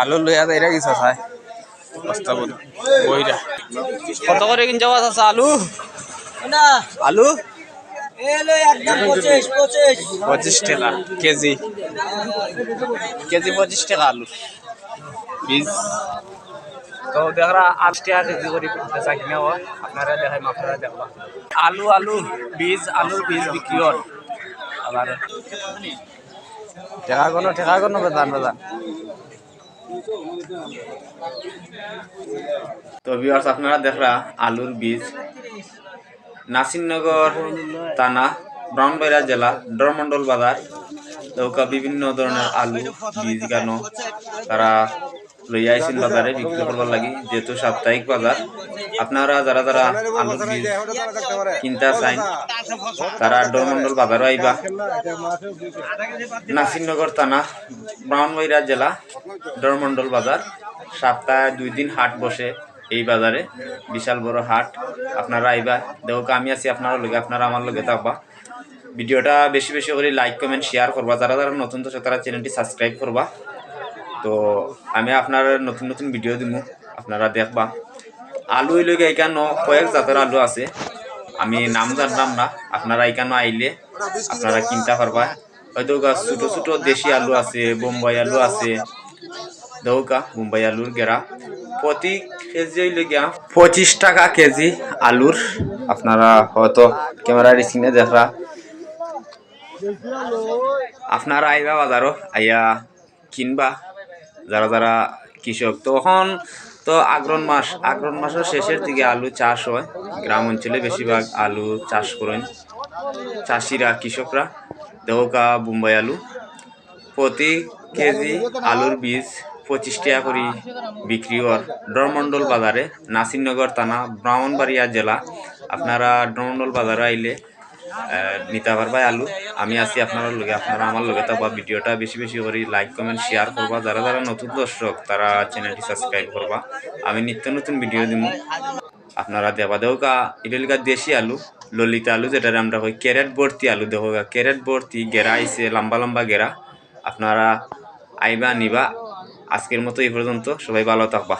আলু লইয়া যাইরা গেছে চাই। বস্তা বল বইরা। কত করে কিনছে আছে আলু? না। আলু? পঁচিশ টাকা কেজি। কেজি পঁচিশ টাকা আলু। বীজ তো দেখরা আট টাকা কেজি করে বেচা কিনা আপনারা দেখাই আপনারা দেখবা আলু আলু, বীজ আলুর বীজ বিক্রি হয় আবার ঠেকা কোনো ঠেকা কোনো বেদান বেদান। তো ভিউয়ার্স আপনারা দেখরা আলুর বীজ, নাসিরনগর থানা ব্রাহ্মণবাড়িয়া জেলা ডরমন্ডল বাজার নৌকা বিভিন্ন ধরনের আলু, বীজ, গানো, তারা লইয়া আইসিন বাজারে বিক্রি করবার লাগি যেহেতু সাপ্তাহিক বাজার আপনারা যারা যারা আলুর বীজ কিনতে চাই তারা ডরমন্ডল বাজারও আইবা। নাসিরনগর থানা ব্রাহ্মণবাড়িয়া জেলা ডরমন্ডল বাজার। সপ্তাহে দুই দিন হাট বসে এই বাজারে বিশাল বড় হাট আপনারা আইবা। দেখো আমি আছি আপনার লগে আপনারা আমার লগে থাকবা। ভিডিওটা বেশি বেশি করে লাইক কমেন্ট শেয়ার করবা। যারা যারা নতুন তো তারা চ্যানেলটি সাবস্ক্রাইব করবা। তো আমি আপনার নতুন নতুন ভিডিও দিব আপনারা দেখবা। আলু লগে এখানে কয়েক জাতের আলু আছে, আমি নাম জানতাম না, আপনারা এখানে আইলে আপনারা কিনতে পারবা হয়তো ছোট ছোট দেশি আলু আছে, বোম্বাই আলু আছে, দৌকা মুম্বাই আলুর গেরা। প্রতি কেজি হইলে গিয়া পঁচিশ টাকা কেজি আলুর। আপনারা হয়তো ক্যামেরা রিসিংয়ে দেখরা। আপনারা আইবা বাজারও, আইয়া কিনবা। যারা যারা কৃষক, তখন তো আগ্রহণ মাস, আগ্রহণ মাসের শেষের দিকে আলু চাষ হয়। গ্রাম অঞ্চলে বেশিরভাগ আলু চাষ করেন চাষিরা, কৃষকরা। দেহকা বোম্বাই আলু। প্রতি কেজি আলুর বীজ পঁচিশ টাকা করে বিক্রি হর ডরমন্ডল বাজারে, নাসিরনগর থানা, ব্রাহ্মণবাড়িয়া জেলা। আপনারা ডরমন্ডল বাজারে আইলে নিতে পারবা আলু। আমি আছি আপনার লগে। আপনারা আমার লগে থাকবা। ভিডিওটা বেশি বেশি করে লাইক কমেন্ট শেয়ার করবা। যারা যারা নতুন দর্শক, তারা চ্যানেলটি সাবস্ক্রাইব করবা। আমি নিত্য নতুন ভিডিও দিব আপনারা দেবা দেও কা এটালিকা দেশি আলু, ললিতা আলু যেটা আমরা কই ক্যারেট ভর্তি আলু দেখো ক্যারেট ভর্তি গেরা আইছে, লম্বা লম্বা গেরা। আপনারা আইবা, নিবা। আজকের মতো এই পর্যন্ত। সবাই ভালো থাকবা।